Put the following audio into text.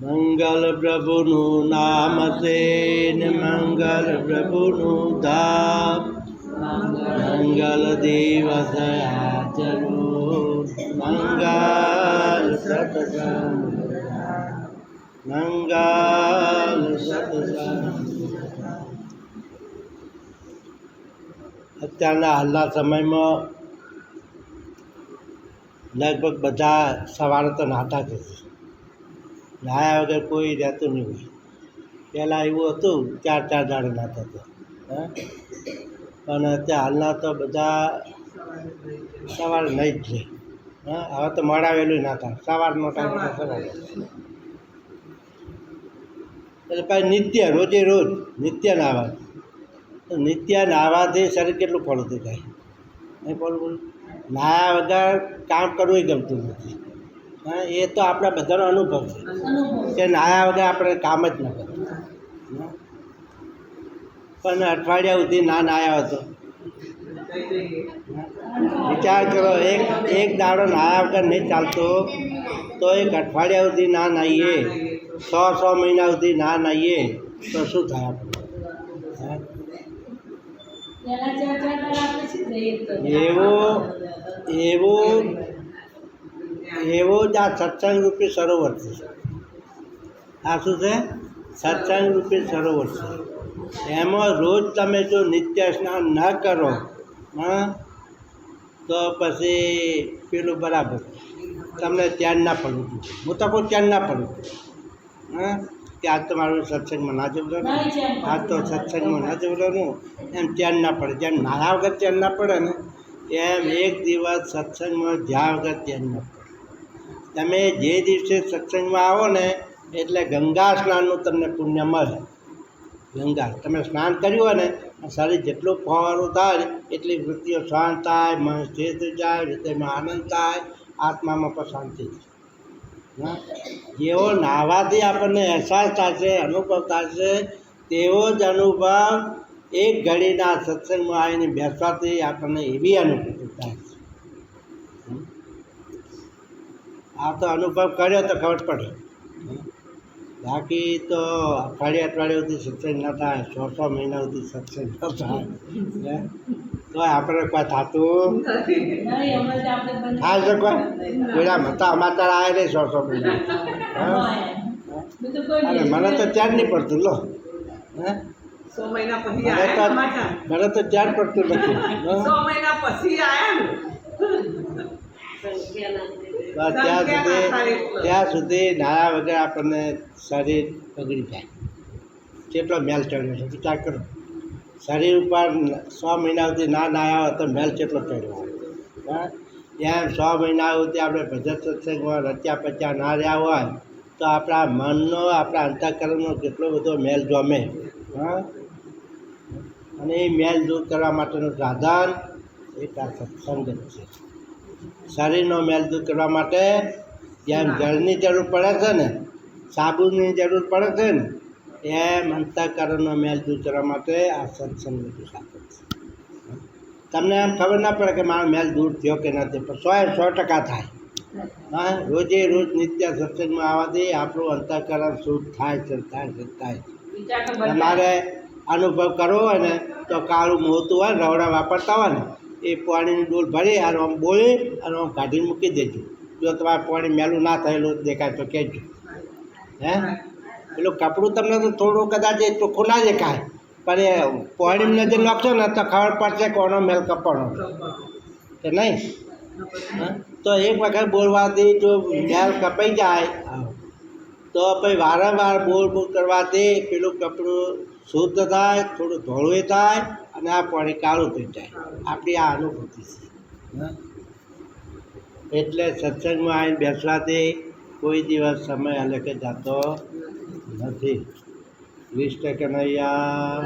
મંગલ પ્રભુનું નામ તેન મંગલ પ્રભુનું ધામ. મંગલ દિવસ આચરો મંગલ સતસંગ. મંગલ અત્યારના હાલના સમયમાં લગભગ બધા સવારે તો નાતા જ હશે. નાહ્યા વગર કોઈ રહેતું નહીં હોય. પહેલાં એવું હતું, ચાર ચાર દાડે નાતા હતા. હા? પણ અત્યારે હાલના તો બધા સવારે નહીં જ છે હા? હવે તો મળાવેલું નાતા સવારનો ટાઈમ સવારે એટલે પાછી નિત્ય, રોજે રોજ નિત્ય નાવા નિત્ય નાહવાથી શરીર કેટલું ફળતું થાય? નહીં ફળવું? નાહ્યા વગર કામ કરવું ગમતું નથી. એ તો આપણા બધાનો અનુભવ છે. કે નાહ્યા વગર આપણે કામ જ ન કરતું પણ અઠવાડિયા સુધી ના નાયા હતો વિચાર કરો એક એક દાડો નાહ્યા વગર નહીં ચાલતો તો એક અઠવાડિયા સુધી ના નાહીએ સો સો મહિના સુધી ના નાહીએ તો શું થાય આપણે? એવો એવો એવો જ આ સત્સંગ રૂપી સરોવર છે. આ શું છે? સત્સંગ રૂપી સરોવર છે. એમાં રોજ તમે જો નિત્ય સ્નાન ન કરો હા તો પછી પેલું બરાબર. તમને ત્યાં ના પડવું જોઈએ. હું તો કોઈ ત્યાં ના પડવું હા કે આજ તો મારું સત્સંગમાં ના જવું આ તો સત્સંગમાં ના જવડાનું એમ ત્યાં ના પડે. જેમ નાના વગર ત્યાં ના પડે ને એમ એક દિવસ સત્સંગમાં જ્યાં વગર ત્યાં ના પડે. તમે જે દિવસે સત્સંગમાં આવો ને, એટલે ગંગા સ્નાનનું તમને પુણ્ય મળે. ગંગા, તમે સ્નાન કર્યું હોય ને શરીર જેટલું ફવારું થાય, એટલી વૃત્તિઓ શાંત થાય, મન સ્થિર થઈ જાય, હૃદયમાં આનંદ થાય, આત્મામાં પણ શાંતિ થાય. જેવો નાહવાથી આપણને અહેસાસ થશે, અનુભવ થશે, તેવો જ અનુભવ એક ઘડીના સત્સંગમાં આવીને બેસવાથી આપણને એવી અનુભૂતિ થાય છે. આ તો અનુભવ કર્યો તો ખબર પડે. હમ. બાકી તો અઠવાડિયે અઠવાડિયે સુધી સત્સંગ ન થાય સો સો મહિના સુધી સત્સંગ ન થાય. હે? તો આપણે કોઈ થતું? થાય છે કોઈ પેલા મતા અમાતા આવે નહીં સો સો મહિના. હા? અરે મને તો ચાર નહીં પડતું લો. હે? સો મહિના પછી મને તો આયા પાછા મને તો ચાર પડતું નથી. સો હં? મહિના પછી આયા ને. બસ ત્યાં સુધી ત્યાં સુધી નાયા વગર આપણને શરીર બગડી જાય. કેટલો મેલ ચડ્યો છે વિચાર કરો. શરીર ઉપર સો મહિના સુધી ના નાયા હોય તો મેલ કેટલો ચડ્યો હોય? હા એમ સો મહિના સુધી આપણે ભજન સત્સંગમાં રચ્યા પચ્યા ના રહ્યા હોય તો આપણા મનનો આપણા અંતઃકરણનો કેટલો બધો મેલ જમે. હા અને એ મેલ દૂર કરવા માટેનું સાધન એ આ સત્સંગ છે. શરીરનો મેલ દૂર કરવા માટે જેમ જળની જરૂર પડે છે ને સાબુની જરૂર પડે છે ને એમ અંતઃકરણનો મેલ દૂર કરવા માટે આ સત્સંગનું સાધન છે. તમને એમ ખબર ના પડે કે મારો મેલ દૂર થયો કે નથી પણ સો સો ટકા થાય. હા રોજે રોજ નિત્ય સત્સંગમાં આવવાથી આપણું અંતઃકરણ શુદ્ધ થાય છે થાય છે થાય છે. તમારે અનુભવ કરવો હોય ને તો કાળું મોતું હોય રવડા વાપરતા હોય ને એ પાણીની ડોલ ભરી અને આમ બોળી અને આમ કાઢીને મૂકી દેજો. જો તમારે પાણી મેલું ના થયેલું દેખાય તો કહેજો. હે? પેલું કપડું તમને તો થોડું કદાચ એ ચોખ્ખું ના દેખાય. પણ એ પાણીની નજર નાખશો ને તો ખબર પડશે કોનો મેલ કપડો કે નહીં? તો એક વખત બોલવાથી જો મેલ કપાઈ જાય, તો પછી વારંવાર બોલ બોલ કરવાથી પેલું કપડું શુદ્ધ થાય, થોડું ધોળું થાય અને આ પાણી કાળું થઈ જાય. આપણી આ અનુભૂતિ છે? એટલે સત્સંગમાં આવીને બેસવાથી કોઈ દિવસ સમય અલગ જતો નથી. વિષ્ટ કનૈયા